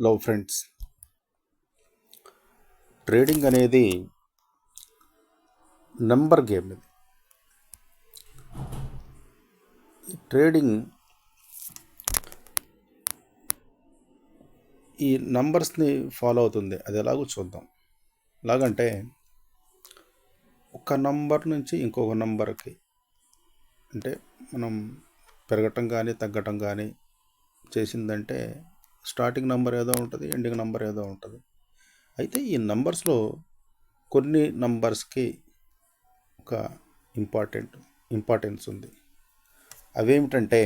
Love friends trading అనేది number game ఇది. Trading ఈ నంబర్స్ని ఫాలో అవుతుంది. అది ఎలాగో చూద్దాం. ఎలాగంటే ఒక నంబర్ నుంచి ఇంకొక నంబర్కి అంటే మనం పెరగటం కానీ తగ్గటం కానీ చేసిందంటే స్టార్టింగ్ నంబర్ ఏదో ఉంటుంది ఎండింగ్ నంబర్ ఏదో ఉంటుంది. అయితే ఈ నంబర్స్లో కొన్ని నంబర్స్కి ఒక ఇంపార్టెంట్ ఇంపార్టెన్స్ ఉంది. అవేమిటంటే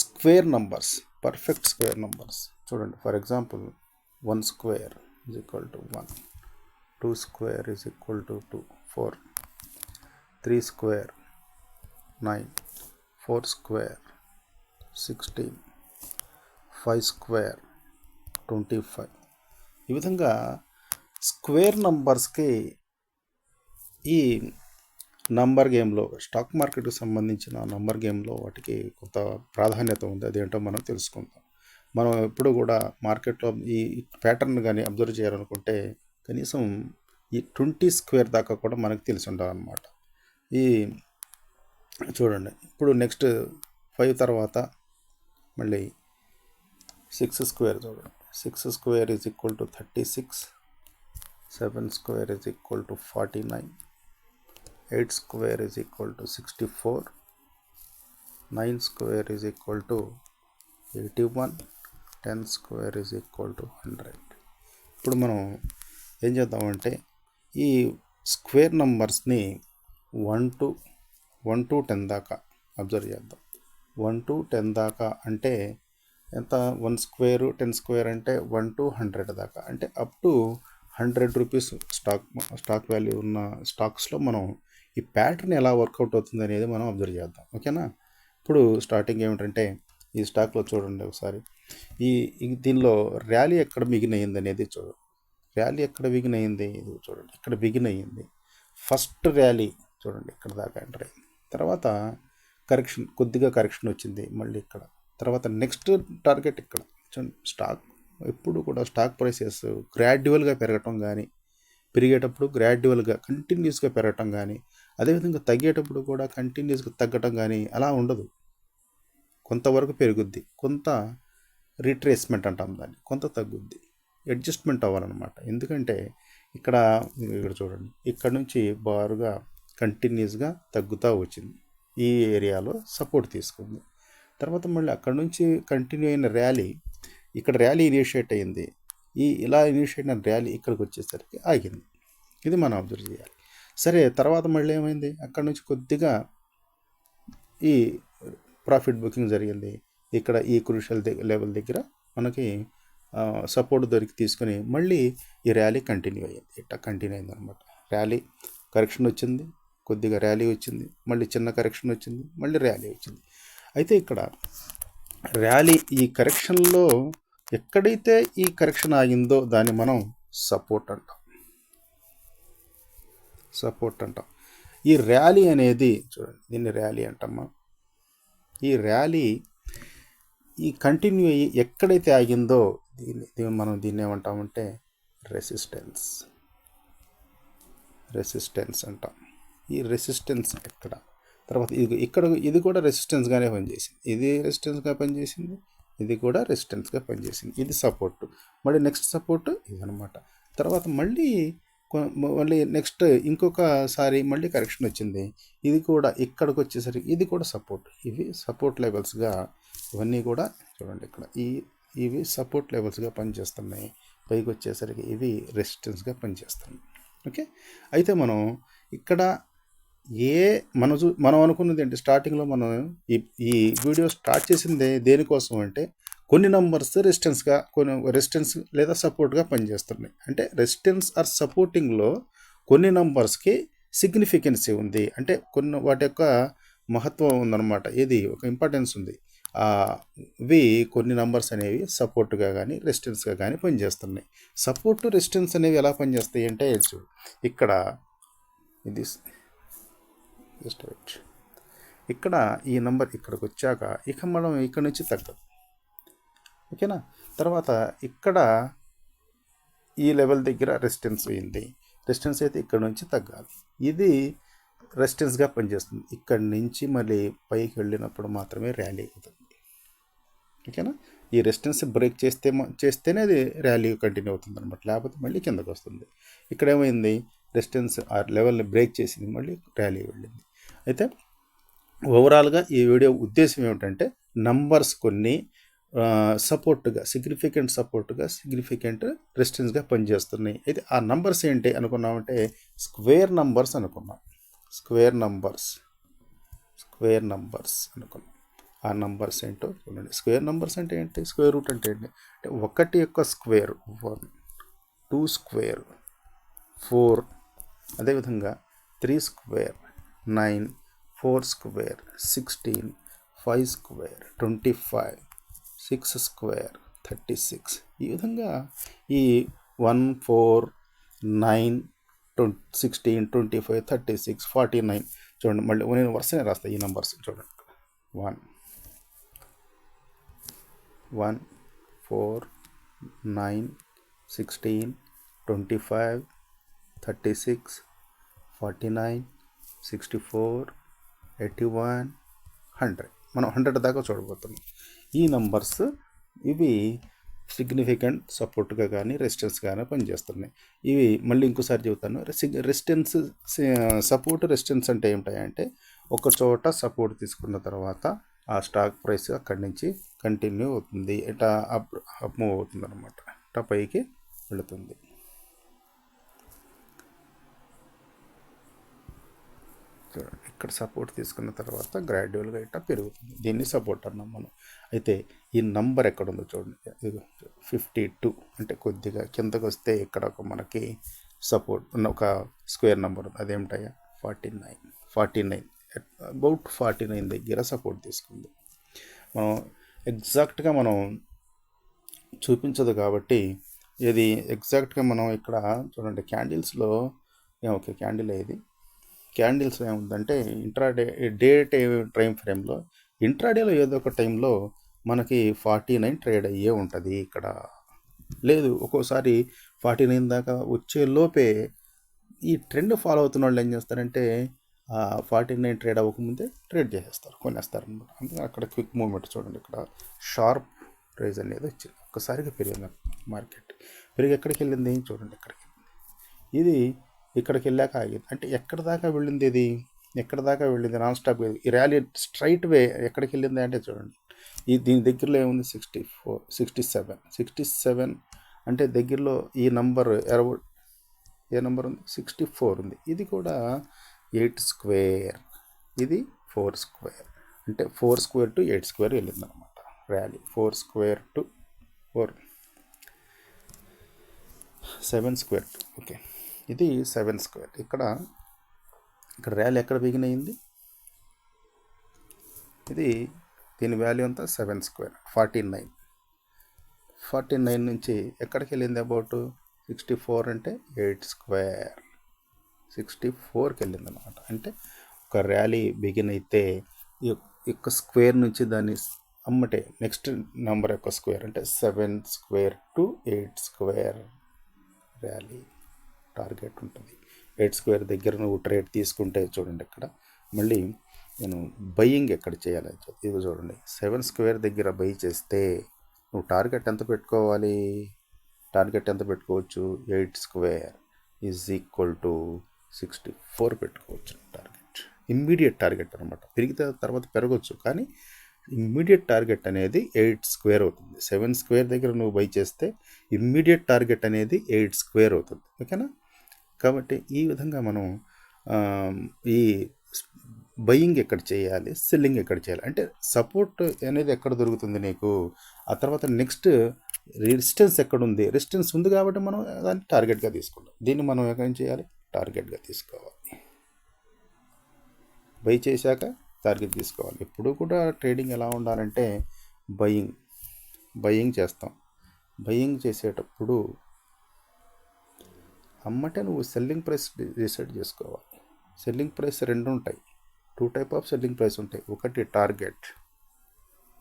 square numbers perfect square numbers. చూడండి for example one square is equal to one two square is equal to two four three square nine four square sixteen five square twenty five. ఈ విధంగా square నంబర్స్కి ఈ number గేమ్లో stock మార్కెట్కి సంబంధించిన number గేమ్లో వాటికి కొంత ప్రాధాన్యత ఉంది. అదేంటో మనం తెలుసుకుందాం. మనం ఎప్పుడు కూడా మార్కెట్లో ఈ ప్యాటర్న్ కానీ అబ్జర్వ్ చేయాలనుకుంటే కనీసం ఈ ట్వంటీ స్క్వేర్ దాకా కూడా మనకు తెలిసి ఉండాలన్నమాట. ఈ చూడండి. ఇప్పుడు నెక్స్ట్ ఫైవ్ తర్వాత మళ్ళీ సిక్స్ స్క్వేర్ చూడండి six square is equal to thirty six seven square is equal to forty nine eight square is equal to sixty four nine square is equal to eighty one ten square is equal to hundred ఇప్పుడు మనం ఏం చేద్దామంటే ఈ square నంబర్స్ని one to one to ten దాకా observe చేద్దాం. One to ten దాకా అంటే ఎంత? వన్ స్క్వేర్ టెన్ స్క్వేర్ అంటే వన్ టు హండ్రెడ్ దాకా. అంటే up to hundred rupees stock stock value ఉన్న స్టాక్స్లో మనం ఈ ప్యాటర్న్ ఎలా వర్కౌట్ అవుతుంది అనేది మనం అబ్జర్వ్ చేద్దాం. ఓకేనా? ఇప్పుడు స్టార్టింగ్ ఏమిటంటే ఈ స్టాక్లో చూడండి ఒకసారి. ఈ దీనిలో ర్యాలీ ఎక్కడ బిగిన్ అయ్యింది అనేది చూడండి ర్యాలీ ఎక్కడ బిగిన్ అయ్యింది? ఇది చూడండి. ఇక్కడ బిగిన్ అయ్యింది? ఫస్ట్ ర్యాలీ చూడండి ఇక్కడ దాకా ఎంటర్ అయింది తర్వాత కరెక్షన్ కొద్దిగా కరెక్షన్ వచ్చింది మళ్ళీ ఇక్కడ. తర్వాత నెక్స్ట్ టార్గెట్ ఇక్కడ. స్టాక్ ఎప్పుడు కూడా స్టాక్ ప్రైసెస్ గ్రాడ్యువల్గా పెరగటం కానీ పెరిగేటప్పుడు గ్రాడ్యువల్గా కంటిన్యూస్గా పెరగటం కానీ అదేవిధంగా తగ్గేటప్పుడు కూడా కంటిన్యూస్గా తగ్గటం కానీ అలా ఉండదు. కొంతవరకు పెరుగుద్ది. కొంత రిట్రేస్మెంట్ అంటాం దాన్ని. కొంత తగ్గుద్ది. అడ్జస్ట్మెంట్ అవ్వాలన్నమాట. ఎందుకంటే ఇక్కడ ఇక్కడ చూడండి. ఇక్కడ నుంచి బారుగా కంటిన్యూస్గా తగ్గుతూ వచ్చింది. ఈ ఏరియాలో సపోర్ట్ తీసుకుంది. తర్వాత మళ్ళీ అక్కడ నుంచి కంటిన్యూ అయిన ర్యాలీ ఇక్కడ ర్యాలీ ఇనిషియేట్ అయింది ఈ ఇలా ఇనిషియేట్ అయిన ర్యాలీ ఇక్కడికి వచ్చేసరికి ఆగింది. ఇది మనం అబ్జర్వ్ చేయాలి. సరే తర్వాత మళ్ళీ ఏమైంది? అక్కడ నుంచి కొద్దిగా ఈ ప్రాఫిట్ బుకింగ్ జరిగింది. ఇక్కడ ఈ క్రూషల్ లెవెల్ దగ్గర మనకి సపోర్ట్ దొరికి తీసుకొని మళ్ళీ ఈ ర్యాలీ కంటిన్యూ అయ్యింది. ఇట్లా కంటిన్యూ అయింది అనమాట ర్యాలీ కరెక్షన్ వచ్చింది. కొద్దిగా ర్యాలీ వచ్చింది. మళ్ళీ చిన్న కరెక్షన్ వచ్చింది. మళ్ళీ ర్యాలీ వచ్చింది. అయితే ఇక్కడ ర్యాలీ ఈ కరెక్షన్లో ఎక్కడైతే ఈ కరెక్షన్ ఆగిందో దాన్ని మనం సపోర్ట్ అంటాం. సపోర్ట్ అంటాం. ఈ ర్యాలీ అనేది చూడండి దీన్ని ర్యాలీ అంటామా? ఈ ర్యాలీ ఈ కంటిన్యూ అయ్యి ఎక్కడైతే ఆగిందో దీన్ని దీన్ని మనం దీన్ని ఏమంటామంటే రెసిస్టెన్స్. రెసిస్టెన్స్ అంటాం. ఈ రెసిస్టెన్స్ ఎక్కడ? తర్వాత ఇది ఇక్కడ ఇది కూడా రెసిస్టెన్స్గానే పనిచేసింది. ఇది రెసిస్టెన్స్గా పనిచేసింది ఇది కూడా రెసిస్టెన్స్గా పనిచేసింది. ఇది సపోర్ట్ మళ్ళీ నెక్స్ట్ సపోర్ట్ ఇదనమాట తర్వాత మళ్ళీ మళ్ళీ నెక్స్ట్ ఇంకొకసారి మళ్ళీ కరెక్షన్ వచ్చింది. ఇది కూడా ఇక్కడికి వచ్చేసరికి ఇది కూడా సపోర్ట్ ఇవి సపోర్ట్ లెవెల్స్గా ఇవన్నీ కూడా చూడండి ఇక్కడ. ఈ ఇవి సపోర్ట్ లెవెల్స్గా పనిచేస్తున్నాయి. పైకి వచ్చేసరికి ఇవి రెసిస్టెన్స్గా పనిచేస్తున్నాయి. ఓకే? అయితే మనం ఇక్కడ ఏ మన చూ మనం అనుకున్నది ఏంటి? స్టార్టింగ్లో మనం ఈ ఈ వీడియో స్టార్ట్ చేసింది దేనికోసం అంటే కొన్ని నంబర్స్ రెసిస్టెన్స్గా కొన్ని రెసిస్టెన్స్ లేదా సపోర్ట్గా పనిచేస్తున్నాయి. అంటే రెసిస్టెన్స్ ఆర్ సపోర్టింగ్లో కొన్ని నంబర్స్కి సిగ్నిఫికెన్సీ ఉంది. అంటే కొన్ని వాటి యొక్క మహత్వం ఉందన్నమాట. ఏది? ఒక ఇంపార్టెన్స్ ఉంది. ఇవి కొన్ని నంబర్స్ అనేవి సపోర్ట్గా కానీ రెసిస్టెన్స్గా కానీ పనిచేస్తున్నాయి. సపోర్ట్ రెసిస్టెన్స్ అనేవి ఎలా పనిచేస్తాయి అంటే ఇక్కడ ఇది జస్ట్ ఇక్కడ ఈ నంబర్ ఇక్కడికి వచ్చాక ఇక మనం ఇక్కడ నుంచి తగ్గదు ఓకేనా? తర్వాత ఇక్కడ ఈ లెవెల్ దగ్గర రెసిస్టెన్స్ అయింది రెసిస్టెన్స్ అయితే ఇక్కడ నుంచి తగ్గాలి. ఇది రెసిస్టెన్స్గా పనిచేస్తుంది. ఇక్కడి నుంచి మళ్ళీ పైకి వెళ్ళినప్పుడు మాత్రమే ర్యాలీ అవుతుంది. ఓకేనా? ఈ రెసిస్టెన్స్ బ్రేక్ చేస్తే చేస్తేనే అది ర్యాలీ కంటిన్యూ అవుతుంది అనమాట లేకపోతే మళ్ళీ కిందకు వస్తుంది. ఇక్కడ ఏమైంది? రెసిస్టెన్స్ ఆ లెవెల్ని బ్రేక్ చేసింది. మళ్ళీ ర్యాలీ వెళ్ళింది. అయితే ఓవరాల్గా ఈ వీడియో ఉద్దేశం ఏమిటంటే నంబర్స్ కొన్ని సపోర్ట్గా సిగ్నిఫికెంట్ సపోర్ట్గా సిగ్నిఫికెంట్ రెసిస్టెన్స్గా పనిచేస్తున్నాయి. అయితే ఆ నంబర్స్ ఏంటి అనుకున్నామంటే స్క్వేర్ నంబర్స్ అనుకున్నాం. స్క్వేర్ నంబర్స్ స్క్వేర్ నంబర్స్ అనుకున్నాం. ఆ నంబర్స్ ఏంటో చూడండి. స్క్వేర్ నంబర్స్ అంటే ఏంటి? స్క్వేర్ రూట్ అంటే ఏంటి? అంటే ఒకటి యొక్క square one two square four అదేవిధంగా three square nine four square sixteen five square twenty five six square thirty six. ఈ విధంగా ఈ one four nine twenty sixteen twenty five thirty six forty nine. చూడండి మళ్ళీ నేను వరుసనే రాస్తాను ఈ నెంబర్స్. చూడండి. One one four nine sixteen twenty five thirty six forty nine sixty four eighty one hundred మనం హండ్రెడ్ దాకా చూడబోతున్నాం. ఈ నంబర్స్ ఇవి సిగ్నిఫికెంట్ సపోర్ట్గా కానీ రెసిస్టెన్స్ కానీ పనిచేస్తున్నాయి. ఇవి మళ్ళీ ఇంకోసారి చెబుతాను. రెసిస్టెన్స్ సపోర్ట్ రెసిస్టెన్స్ అంటే ఏమిటాయంటే ఒక చోట సపోర్ట్ తీసుకున్న తర్వాత ఆ స్టాక్ ప్రైస్ అక్కడి నుంచి కంటిన్యూ అవుతుంది. ఇట అప్ అప్ మూవ్ అవుతుంది అనమాట పైకి వెళుతుంది. ఇక్కడ సపోర్ట్ తీసుకున్న తర్వాత గ్రాడ్యువల్గా ఇట్లా పెరుగుతుంది. దీన్ని సపోర్ట్ అన్నాం మనం. అయితే ఈ నంబర్ ఎక్కడ ఉందో చూడండి. ఫిఫ్టీ టూ అంటే కొద్దిగా కిందకు వస్తే ఇక్కడ ఒక మనకి సపోర్ట్ ఒక స్క్వేర్ నెంబర్ ఉంది. అదేమిటయ్యా? Forty nine forty nine about forty nine దగ్గర సపోర్ట్ తీసుకుంది. మనం ఎగ్జాక్ట్గా మనం చూపించదు కాబట్టి ఇది ఎగ్జాక్ట్గా మనం ఇక్కడ చూడండి క్యాండిల్స్లో ఓకే క్యాండిల్ ఇది. క్యాండిల్స్ ఏముందంటే ఇంట్రాడే డే టైం ఫ్రేమ్లో ఇంట్రాడేలో ఏదో ఒక టైంలో మనకి ఫార్టీ నైన్ ట్రేడ్ అయ్యే ఉంటుంది ఇక్కడ. లేదు ఒక్కోసారి ఫార్టీ నైన్ దాకా వచ్చే లోపే ఈ ట్రెండ్ ఫాలో అవుతున్న వాళ్ళు ఏం చేస్తారంటే ఫార్టీ నైన్ ట్రేడ్ అవ్వకముందే ట్రేడ్ చేసేస్తారు కొనేస్తారు అనమాట అందుకే అక్కడ క్విక్ మూమెంట్ చూడండి ఇక్కడ షార్ప్ ప్రైజ్ అనేది వచ్చింది. ఒక్కసారిగా పెరిగింది మార్కెట్. పెరిగి ఎక్కడికి వెళ్ళింది చూడండి ఎక్కడికి ఇది ఇక్కడికి వెళ్ళాక ఆగింది అంటే ఎక్కడ దాకా వెళ్ళింది ఇది? ఎక్కడ దాకా వెళ్ళింది? నాన్ స్టాప్ ఈ ర్యాలీ స్ట్రైట్ వే ఎక్కడికి వెళ్ళింది అంటే చూడండి. ఈ దీని దగ్గరలో ఏముంది? Sixty four sixty seven sixty seven అంటే దగ్గరలో ఈ నంబర్ ఎరవ ఏ నంబర్ ఉంది? సిక్స్టీ ఫోర్ ఉంది. ఇది కూడా ఎయిట్ స్క్వేర్. ఇది ఫోర్ స్క్వేర్. అంటే four square to eight square వెళ్ళింది అనమాట rally. Four square to four. Seven square to. Okay. ఇది సెవెన్ స్క్వేర్. ఇక్కడ ఇక్కడ ర్యాలీ ఎక్కడ బిగిన్ అయింది ఇది దీని వాల్యూ అంతా seven square forty nine. Forty nine నుంచి ఎక్కడికి వెళ్ళింది అబౌట్? సిక్స్టీ ఫోర్ అంటే ఎయిట్ స్క్వేర్. సిక్స్టీ ఫోర్కి వెళ్ళింది అనమాట అంటే ఒక ర్యాలీ బిగిన్ అయితే ఈ యొక్క స్క్వేర్ నుంచి దాన్ని అమ్మటే నెక్స్ట్ నెంబర్ యొక్క స్క్వేర్ అంటే seven square to eight square rally. Target ఉంటుంది. ఎయిట్ స్క్వేర్ దగ్గర నువ్వు ట్రేడ్ తీసుకుంటే చూడండి ఇక్కడ. మళ్ళీ నేను బయ్యింగ్ ఎక్కడ చేయాలి? ఇది చూడండి. సెవెన్ స్క్వేర్ దగ్గర బై చేస్తే నువ్వు టార్గెట్ ఎంత పెట్టుకోవాలి? టార్గెట్ ఎంత పెట్టుకోవచ్చు? Eight square is equal to sixty four పెట్టుకోవచ్చు టార్గెట్. ఇమ్మీడియట్ టార్గెట్ అనమాట పెరిగితే తర్వాత పెరగవచ్చు కానీ ఇమ్మీడియట్ టార్గెట్ అనేది ఎయిట్ స్క్వేర్ అవుతుంది. సెవెన్ స్క్వేర్ దగ్గర నువ్వు బై చేస్తే ఇమ్మీడియట్ టార్గెట్ అనేది ఎయిట్ స్క్వేర్ అవుతుంది. ఓకేనా? కాబట్టి ఈ విధంగా మనం ఈ బయింగ్ ఎక్కడ చేయాలి సెల్లింగ్ ఎక్కడ చేయాలి అంటే సపోర్ట్ అనేది ఎక్కడ దొరుకుతుంది నీకు? ఆ తర్వాత నెక్స్ట్ రెసిస్టెన్స్ ఎక్కడ ఉంది రెసిస్టెన్స్ ఉంది కాబట్టి మనం దాన్ని టార్గెట్గా తీసుకుంటాం దీన్ని మనం ఏం చేయాలి? టార్గెట్గా తీసుకోవాలి. బై చేశాక టార్గెట్ తీసుకోవాలి. ఎప్పుడు కూడా ట్రేడింగ్ ఎలా ఉండాలంటే బయింగ్ బయింగ్ చేస్తాం. బయింగ్ చేసేటప్పుడు అమ్మటే నువ్వు సెల్లింగ్ ప్రైస్ డిసైడ్ చేసుకోవాలి. సెల్లింగ్ ప్రైస్ రెండు ఉంటాయి. Two type of selling price ఉంటాయి. ఒకటి టార్గెట్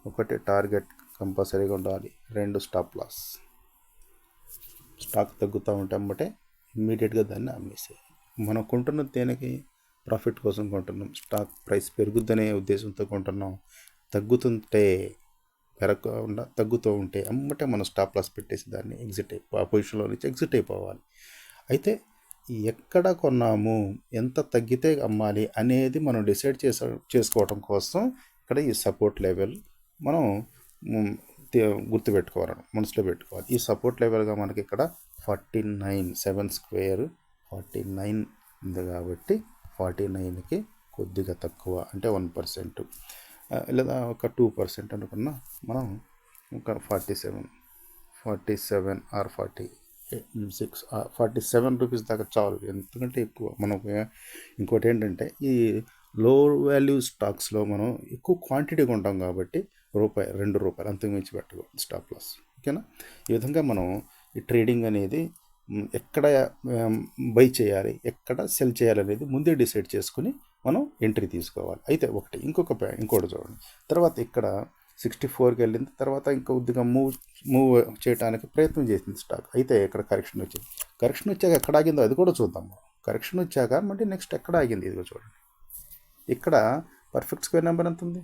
ఒకటి టార్గెట్ కంపల్సరీగా ఉండాలి. రెండు స్టాప్ లాస్ స్టాక్ తగ్గుతూ ఉంటే అమ్మటే ఇమ్మీడియట్గా దాన్ని అమ్మేసేయాలి. మనం కొంటున్న దేనికి? ప్రాఫిట్ కోసం కొంటున్నాం. స్టాక్ ప్రైస్ పెరుగుద్దనే ఉద్దేశంతో కొంటున్నాం. తగ్గుతుంటే పెరగకుండా తగ్గుతూ ఉంటే అమ్మటే మనం స్టాప్ లాస్ పెట్టేసి దాన్ని ఎగ్జిట్ అయిపో ఆ పొజిషన్లో నుంచి ఎగ్జిట్ అయిపోవాలి. అయితే ఎక్కడ కొన్నాము ఎంత తగ్గితే అమ్మాలి అనేది మనం డిసైడ్ చేస చేసుకోవడం కోసం ఇక్కడ ఈ సపోర్ట్ లెవెల్ మనం గుర్తుపెట్టుకోవాలి మనసులో పెట్టుకోవాలి. ఈ సపోర్ట్ లెవెల్గా మనకి ఇక్కడ forty nine seven square forty nine ఉంది కాబట్టి ఫార్టీ నైన్కి కొద్దిగా తక్కువ అంటే వన్ పర్సెంట్. లేదా ఒక టూ పర్సెంట్ అనుకున్నా మనం ఒక forty seven forty seven or forty six forty seven rupees దాకా చాలు. ఎందుకంటే ఎక్కువ మనకు ఇంకోటి ఏంటంటే ఈ లో వాల్యూ స్టాక్స్లో మనం ఎక్కువ క్వాంటిటీ కొంటాం కాబట్టి రూపాయి రెండు రూపాయలు అంతకుమించి పెట్టకూడదు స్టాప్ లాస్ ఓకేనా ఈ విధంగా మనం ఈ ట్రేడింగ్ అనేది ఎక్కడ బై చేయాలి ఎక్కడ సెల్ చేయాలి అనేది ముందే డిసైడ్ చేసుకుని మనం ఎంట్రీ తీసుకోవాలి. అయితే ఒకటి ఇంకొక ఇంకోటి చూడండి. తర్వాత ఇక్కడ సిక్స్టీ ఫోర్కి వెళ్ళింది తర్వాత ఇంకా కొద్దిగా మూవ్ మూవ్ చేయడానికి ప్రయత్నం చేసింది స్టాక్ అయితే ఇక్కడ కరెక్షన్ వచ్చింది? కరెక్షన్ వచ్చాక ఎక్కడ ఆగిందో అది కూడా చూద్దాం. కరెక్షన్ వచ్చాక మళ్ళీ నెక్స్ట్ ఎక్కడ ఆగింది? ఇదిగో చూడండి. ఇక్కడ పర్ఫెక్ట్ స్క్వేర్ నెంబర్ ఎంత ఉంది?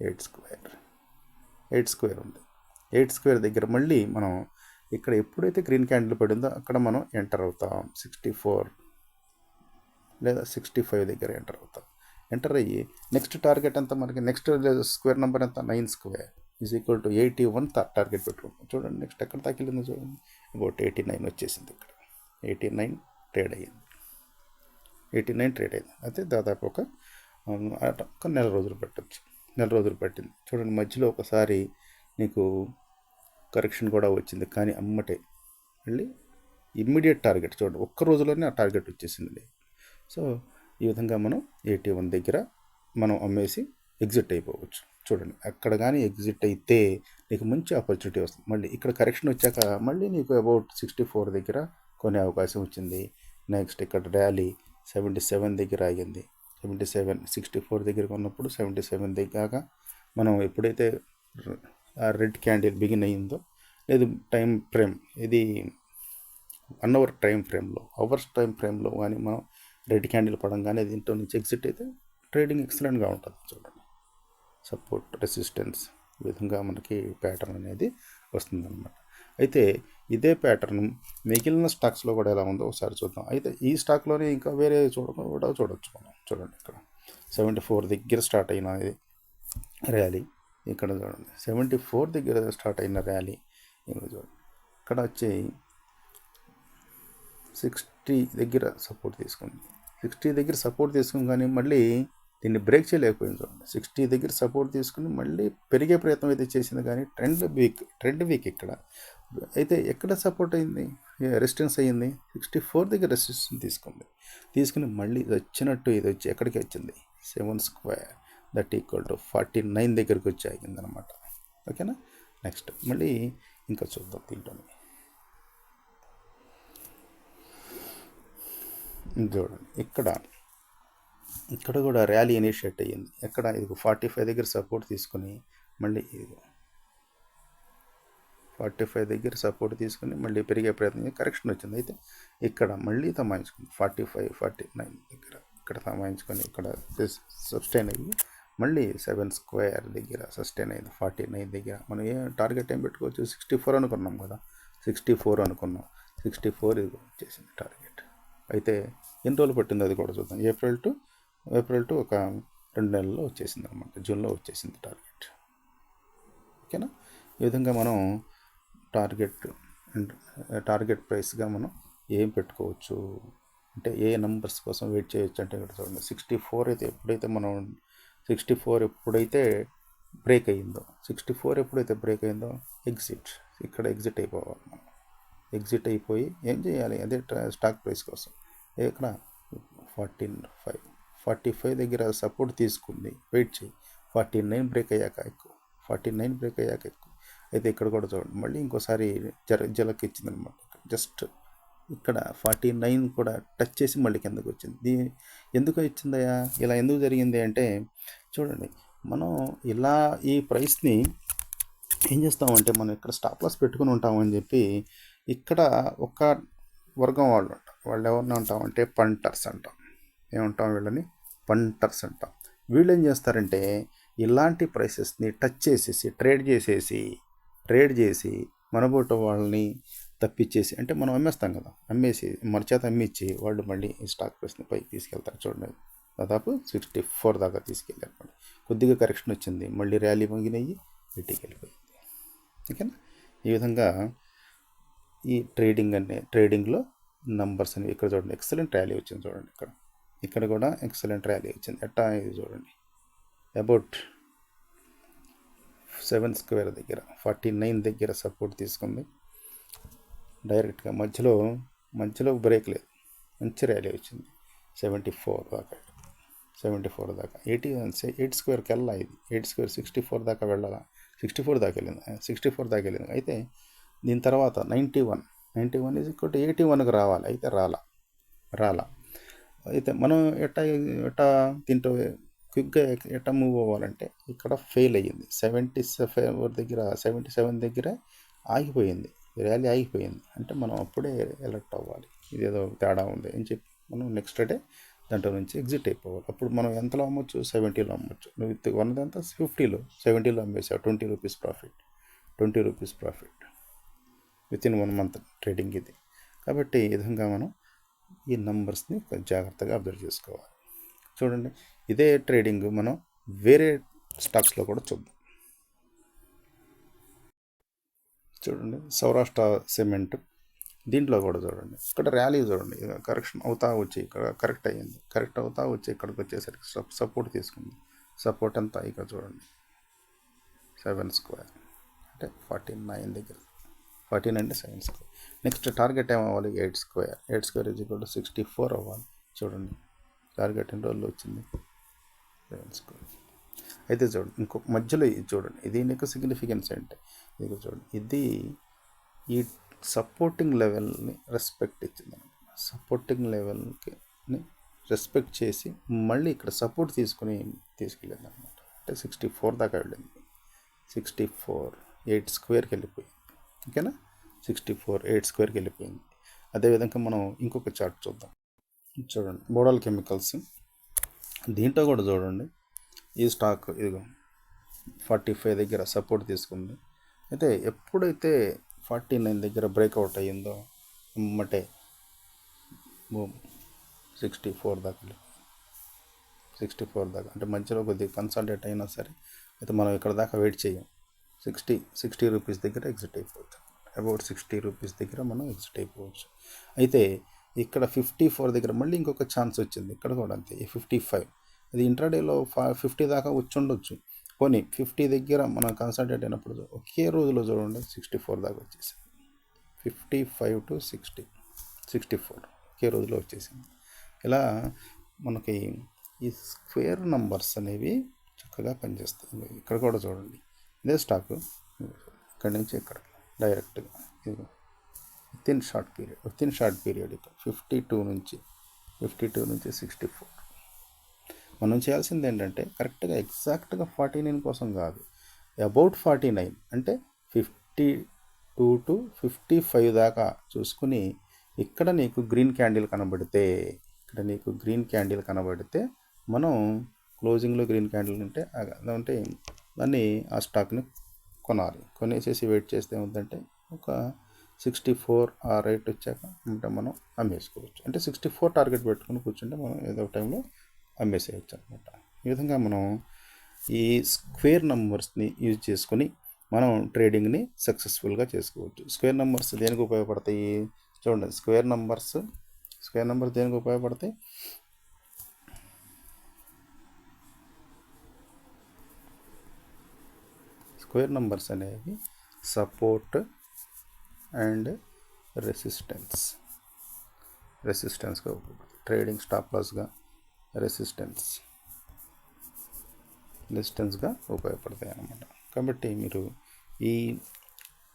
ఎయిట్ స్క్వేర్ ఎయిట్ స్క్వేర్ ఉంది. ఎయిట్ స్క్వేర్ దగ్గర మళ్ళీ మనం ఇక్కడ ఎప్పుడైతే గ్రీన్ క్యాండిల్ పడిందో అక్కడ మనం ఎంటర్ అవుతాం. సిక్స్టీ ఫోర్ లేదా సిక్స్టీ ఫైవ్ దగ్గర ఎంటర్ అవుతాం. ఎంటర్ అయ్యి నెక్స్ట్ టార్గెట్ ఎంత మనకి? నెక్స్ట్ స్క్వేర్ నెంబర్ ఎంత? Nine square is equal to eighty one target పెట్టుకుంటాం చూడండి నెక్స్ట్ ఎక్కడ తగిలిందో చూడండి. అబౌట్ ఎయిటీ నైన్ వచ్చేసింది ఇక్కడ. ఎయిటీ నైన్ ట్రేడ్ అయ్యింది. ఎయిటీ నైన్ ట్రేడ్ అయింది అయితే దాదాపు ఒక ఒక నెల రోజులు పట్టొచ్చు. నెల రోజులు పట్టింది. చూడండి మధ్యలో ఒకసారి నీకు కరెక్షన్ కూడా వచ్చింది. కానీ అమ్మటే మళ్ళీ ఇమ్మీడియట్ టార్గెట్ చూడండి. ఒక్క రోజులోనే ఆ టార్గెట్ వచ్చేసింది. సో ఈ విధంగా మనం ఎయిటీ వన్ దగ్గర మనం అమ్మేసి ఎగ్జిట్ అయిపోవచ్చు. చూడండి అక్కడ కానీ ఎగ్జిట్ అయితే నీకు మంచి ఆపర్చునిటీ వస్తుంది. మళ్ళీ ఇక్కడ కరెక్షన్ వచ్చాక మళ్ళీ నీకు అబౌట్ సిక్స్టీ ఫోర్ దగ్గర కొనే అవకాశం వచ్చింది. నెక్స్ట్ ఇక్కడ ర్యాలీ సెవెంటీ సెవెన్ దగ్గర ఆగింది. సెవెంటీ సెవెన్ సిక్స్టీ ఫోర్ దగ్గర కొన్నప్పుడు సెవెంటీ సెవెన్ దగ్గర మనం ఎప్పుడైతే ఆ రెడ్ క్యాండిల్ బిగిన్ అయ్యిందో లేదు టైం ఫ్రేమ్ ఇది వన్ అవర్ టైం ఫ్రేమ్లో అవర్స్ టైం ఫ్రేమ్లో కానీ మనం రెడ్ క్యాండిల్ పడంగానే దీంట్లో నుంచి ఎగ్జిట్ అయితే ట్రేడింగ్ ఎక్సలెంట్గా ఉంటుంది చూడండి. సపోర్ట్ రెసిస్టెన్స్ ఈ విధంగా మనకి ప్యాటర్న్ అనేది వస్తుందన్నమాట. అయితే ఇదే ప్యాటర్న్ మిగిలిన స్టాక్స్లో కూడా ఎలా ఉందో ఒకసారి చూద్దాం. అయితే ఈ స్టాక్లోనే ఇంకా వేరే చూడ కూడా చూడొచ్చు మనం. చూడండి ఇక్కడ. సెవెంటీ ఫోర్ దగ్గర స్టార్ట్ అయిన ఇది ర్యాలీ. ఇక్కడ చూడండి. సెవెంటీ ఫోర్ దగ్గర స్టార్ట్ అయిన ర్యాలీ. ఇక్కడ చూడండి. ఇక్కడ వచ్చి సిక్స్టీ దగ్గర సపోర్ట్ తీసుకుంది. సిక్స్టీ దగ్గర సపోర్ట్ తీసుకుని కానీ మళ్ళీ దీన్ని బ్రేక్ చేయలేకపోయింది చూడండి. సిక్స్టీ దగ్గర సపోర్ట్ తీసుకుని మళ్ళీ పెరిగే ప్రయత్నం అయితే చేసింది కానీ ట్రెండ్ వీక్ ట్రెండ్ వీక్ ఇక్కడ. అయితే ఎక్కడ సపోర్ట్ అయింది? రెసిస్టెన్స్ అయ్యింది? సిక్స్టీ ఫోర్ దగ్గర రెసిస్టెన్స్ తీసుకుంది. తీసుకుని మళ్ళీ ఇది వచ్చినట్టు ఇది వచ్చి ఎక్కడికి వచ్చింది? Seven square that equal to forty nine దగ్గరికి వచ్చి ఆగిందనమాట ఓకేనా? నెక్స్ట్ మళ్ళీ ఇంకా చూద్దాం దీంట్లోనే. చూడండి ఇక్కడ. ఇక్కడ కూడా ర్యాలీ ఇనిషియేట్ అయ్యింది. ఎక్కడ? ఇది ఫార్టీ ఫైవ్ దగ్గర సపోర్ట్ తీసుకుని మళ్ళీ ఇది ఫార్టీ ఫైవ్ దగ్గర సపోర్ట్ తీసుకుని మళ్ళీ పెరిగే ప్రయత్నం కరెక్షన్ వచ్చింది. అయితే ఇక్కడ మళ్ళీ తమాయించుకుంది. ఫార్టీ ఫైవ్ ఫార్టీ నైన్ దగ్గర. ఇక్కడ తమాయించుకొని ఇక్కడ సబ్స్టైన్ అయ్యి మళ్ళీ సెవెన్ స్క్వేర్ దగ్గర సస్టైన్ అయింది ఫార్టీ నైన్ దగ్గర. మనం ఏ టార్గెట్ ఏం పెట్టుకోవచ్చు? సిక్స్టీ ఫోర్ అనుకున్నాం కదా. సిక్స్టీ ఫోర్ అనుకున్నాం. సిక్స్టీ ఫోర్ ఇది వచ్చేసింది టార్గెట్. అయితే ఎన్ని రోజులు పట్టింది అది కూడా చూద్దాం. ఏప్రిల్ టు ఏప్రిల్ టు ఒక రెండు నెలల్లో వచ్చేసింది అనమాట జూన్లో వచ్చేసింది టార్గెట్. ఓకేనా? ఈ విధంగా మనం టార్గెట్ టార్గెట్ ప్రైస్గా మనం ఏం పెట్టుకోవచ్చు? అంటే ఏ నెంబర్స్ కోసం వెయిట్ చేయొచ్చు అంటే ఇక్కడ చూడండి. సిక్స్టీ ఫోర్ అయితే ఎప్పుడైతే మనం సిక్స్టీ ఫోర్ ఎప్పుడైతే బ్రేక్ అయ్యిందో సిక్స్టీ ఫోర్ ఎప్పుడైతే బ్రేక్ అయిందో ఎగ్జిట్. ఇక్కడ ఎగ్జిట్ అయిపోవాలి మనం. ఎగ్జిట్ అయిపోయి ఏం చేయాలి? అదే ట్రా- స్టాక్ ప్రైస్ కోసం. ఇక్కడ ఫార్టీన్ ఫైవ్. ఫార్టీ ఫైవ్ దగ్గర సపోర్ట్ తీసుకుంది. వెయిట్ చేయి. ఫార్టీ నైన్ బ్రేక్ అయ్యాక ఎక్కువ. ఫార్టీ నైన్ బ్రేక్ అయ్యాక ఎక్కువ. అయితే ఇక్కడ కూడా చూడండి. మళ్ళీ ఇంకోసారి జర జలక్ ఇచ్చిందనమాట జస్ట్ ఇక్కడ ఫార్టీ నైన్ కూడా టచ్ చేసి మళ్ళీ కిందకు వచ్చింది. దీ ఎందుకు ఇచ్చిందయ్యా? ఇలా ఎందుకు జరిగింది అంటే చూడండి. మనం ఇలా ఈ ప్రైస్ని ఏం చేస్తామంటే మనం ఇక్కడ స్టాప్ లాస్ పెట్టుకుని ఉంటామని చెప్పి ఇక్కడ ఒక వర్గం వాళ్ళు ఉంటారు వాళ్ళు ఎవరిని ఉంటామంటే పంటర్స్ అంటాం. ఏమంటాం వీళ్ళని? పంటర్స్ అంటాం. వీళ్ళు ఏం చేస్తారంటే ఇలాంటి ప్రైసెస్ని టచ్ చేసేసి ట్రేడ్ చేసేసి ట్రేడ్ చేసి మనబోట వాళ్ళని తప్పించేసి అంటే మనం అమ్మేస్తాం కదా. అమ్మేసి మన చేత అమ్మిచ్చి వాళ్ళు మళ్ళీ ఈ స్టాక్ ప్రైస్ని పైకి తీసుకెళ్తారు చూడండి. దాదాపు సిక్స్టీ ఫోర్ దాకా తీసుకెళ్ళారు కొద్దిగా కరెక్షన్ వచ్చింది. మళ్ళీ ర్యాలీ మొగినయ్యి ఎయిటీకి వెళ్ళిపోయింది. ఓకేనా? ఈ విధంగా ఈ ట్రేడింగ్ అనే ట్రేడింగ్లో నంబర్స్ అనేవి ఇక్కడ చూడండి. ఎక్సలెంట్ ర్యాలీ వచ్చింది చూడండి ఇక్కడ. ఇక్కడ కూడా ఎక్సలెంట్ ర్యాలీ వచ్చింది. ఎట్టా ఇది చూడండి. అబౌట్ సెవెన్ స్క్వేర్ దగ్గర ఫార్టీ నైన్ దగ్గర సపోర్ట్ తీసుకుంది. డైరెక్ట్గా మధ్యలో మధ్యలో బ్రేక్ లేదు. మంచి ర్యాలీ వచ్చింది. సెవెంటీ ఫోర్ దాకా. సెవెంటీ ఫోర్ దాకా ఎయిటీ ఎయిట్ స్క్వేర్కి వెళ్ళాలి ఇది. ఎయిట్ స్క్వేర్ సిక్స్టీ ఫోర్ దాకా వెళ్ళాలా? సిక్స్టీ ఫోర్ దాకా వెళ్ళింది? సిక్స్టీ ఫోర్ దాకా వెళ్ళింది. అయితే దీని తర్వాత ninety one. Ninety one is equal eighty వన్కి రావాలి. అయితే రాలా. రాలా. అయితే మనం ఎట్ట ఎట్టా దీంట్లో క్విక్గా ఎట్ట మూవ్ అవ్వాలంటే ఇక్కడ ఫెయిల్ అయ్యింది. సెవెంటీ సెవెన్ దగ్గర సెవెంటీ సెవెన్ దగ్గర ఆగిపోయింది. ర్యాలీ ఆగిపోయింది. అంటే మనం అప్పుడే ఎలర్ట్ అవ్వాలి. ఇదేదో తేడా ఉంది అని చెప్పి మనం నెక్స్ట్ డే దాంట్లో నుంచి ఎగ్జిట్ అయిపోవాలి. అప్పుడు మనం ఎంతలో అమ్మొచ్చు? సెవెంటీలో అమ్మొచ్చు. నువ్వు వన్నది ఫిఫ్టీలో సెవెంటీలో అమ్మేసావు. Twenty rupees profit twenty rupees profit within one month trading ఇది. కాబట్టి ఈ విధంగా మనం ఈ నంబర్స్ని జాగ్రత్తగా అబ్జర్వ్ చేసుకోవాలి. చూడండి ఇదే ట్రేడింగ్ మనం వేరే స్టాక్స్లో కూడా చూద్దాం. చూడండి సౌరాష్ట్ర సిమెంట్ దీంట్లో కూడా చూడండి ఇక్కడ ర్యాలీ చూడండి కరెక్షన్ అవుతా వచ్చి ఇక్కడ కరెక్ట్ అయ్యింది. కరెక్ట్ అవుతా వచ్చి ఇక్కడికి వచ్చేసరికి సపోర్ట్ తీసుకుంది. సపోర్ట్ అంతా ఇక్కడ చూడండి సెవెన్ స్క్వేర్ అంటే ఫార్టీ నైన్ దగ్గర. ఫార్టీన్ అంటే సెవెన్ స్క్వేర్. నెక్స్ట్ టార్గెట్ ఏమవ్వాలి eight square. Eight square is equal to sixty four అవ్వాలి. చూడండి. టార్గెట్ ఎన్ని రోజులు వచ్చింది? Seven square. అయితే చూడండి ఇంకొక మధ్యలో ఇది చూడండి. ఇది నీకు సిగ్నిఫికెన్స్ అంటే ఇది చూడండి. ఇది ఈ సపోర్టింగ్ లెవెల్ని రెస్పెక్ట్ ఇచ్చింది సపోర్టింగ్ లెవెల్కి రెస్పెక్ట్ చేసి మళ్ళీ ఇక్కడ సపోర్ట్ తీసుకుని తీసుకెళ్ళింది అనమాట. అంటే సిక్స్టీ ఫోర్ దాకా వెళ్ళింది. సిక్స్టీ ఫోర్ ఎయిట్ స్క్వేర్కి వెళ్ళిపోయింది. ఓకేనా? సిక్స్టీ ఫోర్ ఎయిట్ స్క్వేర్కి వెళ్ళిపోయింది. అదేవిధంగా మనం ఇంకొక చార్ట్ చూద్దాం. చూడండి బోడాల్ కెమికల్స్ దీంట్లో కూడా చూడండి ఈ స్టాక్ ఇదిగో ఫార్టీ ఫైవ్ దగ్గర సపోర్ట్ తీసుకుంది. అయితే ఎప్పుడైతే ఫార్టీ నైన్ దగ్గర బ్రేక్అవుట్ అయ్యిందో అమ్మటే సిక్స్టీ ఫోర్ దాకా సిక్స్టీ ఫోర్ దాకా అంటే మధ్యలో కొద్దిగా కన్సల్టేట్ అయినా సరే అయితే మనం ఇక్కడ దాకా వెయిట్ చేయం. సిక్స్టీ సిక్స్టీ రూపీస్ దగ్గర ఎగ్జిట్ అయిపోవచ్చు అబౌట్ సిక్స్టీ రూపీస్ దగ్గర మనం ఎగ్జిట్ అయిపోవచ్చు అయితే ఇక్కడ ఫిఫ్టీ ఫోర్ దగ్గర మళ్ళీ ఇంకొక ఛాన్స్ వచ్చింది. ఇక్కడ కూడా అంతే ఫిఫ్టీ ఫైవ్. అది ఇంట్రాడేలో ఫిఫ్టీ దాకా వచ్చి ఉండొచ్చు పోనీ ఫిఫ్టీ దగ్గర మనం కన్సల్టేట్ అయినప్పుడు ఒకే రోజులో చూడండి సిక్స్టీ ఫోర్ దాకా వచ్చేసింది. Fifty five to sixty sixty four ఒకే రోజులో వచ్చేసింది. ఇలా మనకి ఈ స్క్వేర్ నంబర్స్ అనేవి చక్కగా పనిచేస్తాయి. ఇక్కడ కూడా చూడండి ఇదే స్టాక్. ఇక్కడి నుంచి ఇక్కడ. డైరెక్ట్గా ఇది within short period within short period ఇక్కడ ఫిఫ్టీ టూ నుంచి ఫిఫ్టీ టూ నుంచి సిక్స్టీ ఫోర్. మనం చేయాల్సింది ఏంటంటే కరెక్ట్గా ఎగ్జాక్ట్గా ఫార్టీ నైన్ కోసం కాదు అబౌట్ ఫార్టీ నైన్ అంటే fifty two to fifty five దాకా చూసుకుని ఇక్కడ నీకు గ్రీన్ క్యాండిల్ కనబడితే ఇక్కడ నీకు గ్రీన్ క్యాండిల్ కనబడితే మనం క్లోజింగ్లో గ్రీన్ క్యాండిల్ ఉంటే అంటే దాన్ని ఆ స్టాక్ని కొనాలి. కొనేసేసి వెయిట్ చేస్తే ఏముందంటే ఒక సిక్స్టీ ఫోర్ ఆ రేట్ వచ్చాక అంటే మనం అమ్మేసుకోవచ్చు. అంటే సిక్స్టీ ఫోర్ టార్గెట్ పెట్టుకుని కూర్చుంటే మనం ఏదో టైంలో అమ్మేసేయచ్చు అనమాట ఈ విధంగా మనం ఈ స్క్వేర్ నంబర్స్ని యూజ్ చేసుకొని మనం ట్రేడింగ్ని సక్సెస్ఫుల్గా చేసుకోవచ్చు. స్క్వేర్ నంబర్స్ దేనికి ఉపయోగపడతాయి? చూడండి స్క్వేర్ నంబర్స్ స్క్వేర్ నంబర్స్ దేనికి ఉపయోగపడతాయి? స్క్వేర్ నంబర్స్ అనేవి సపోర్ట్ అండ్ రెసిస్టెన్స్. రెసిస్టెన్స్గా ట్రేడింగ్ స్టాప్ లాస్గా రెసిస్టెన్స్. రెసిస్టెన్స్గా ఉపయోగపడతాయి అన్నమాట. కాబట్టి మీరు ఈ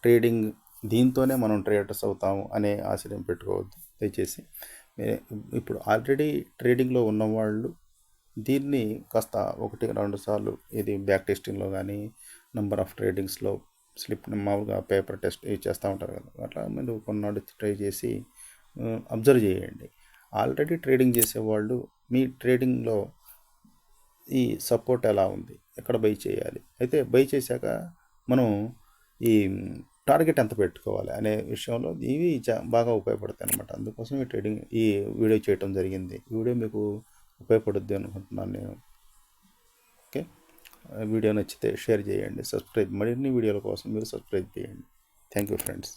ట్రేడింగ్ దీంతోనే మనం ట్రేడర్స్ అవుతాము అనే ఆశయం పెట్టుకోవద్దు. దయచేసి ఇప్పుడు ఆల్రెడీ ట్రేడింగ్లో ఉన్నవాళ్ళు దీన్ని కాస్త ఒకటి రెండు సార్లు ఇది బ్యాక్ టెస్టింగ్లో కానీ నెంబర్ ఆఫ్ ట్రేడింగ్స్లో స్లిప్ మామూలుగా పేపర్ టెస్ట్ ఇవి చేస్తూ ఉంటారు కదా. అట్లా మీరు కొన్నాడు ట్రై చేసి అబ్జర్వ్ చేయండి. ఆల్రెడీ ట్రేడింగ్ చేసేవాళ్ళు మీ ట్రేడింగ్లో ఈ సపోర్ట్ ఎలా ఉంది? ఎక్కడ బై చేయాలి? అయితే బై చేశాక మనం ఈ టార్గెట్ ఎంత పెట్టుకోవాలి అనే విషయంలో ఇవి చా- బాగా ఉపయోగపడతాయి అనమాట అందుకోసం ఈ ట్రేడింగ్ ఈ వీడియో చేయటం జరిగింది. ఈ వీడియో మీకు ఉపయోగపడుద్ది అనుకుంటున్నాను నేను. వీడియో నచ్చితే షేర్ చేయండి సబ్స్క్రైబ్. మరిన్ని వీడియోల కోసం మీరు సబ్స్క్రైబ్ చేయండి. Thank you friends.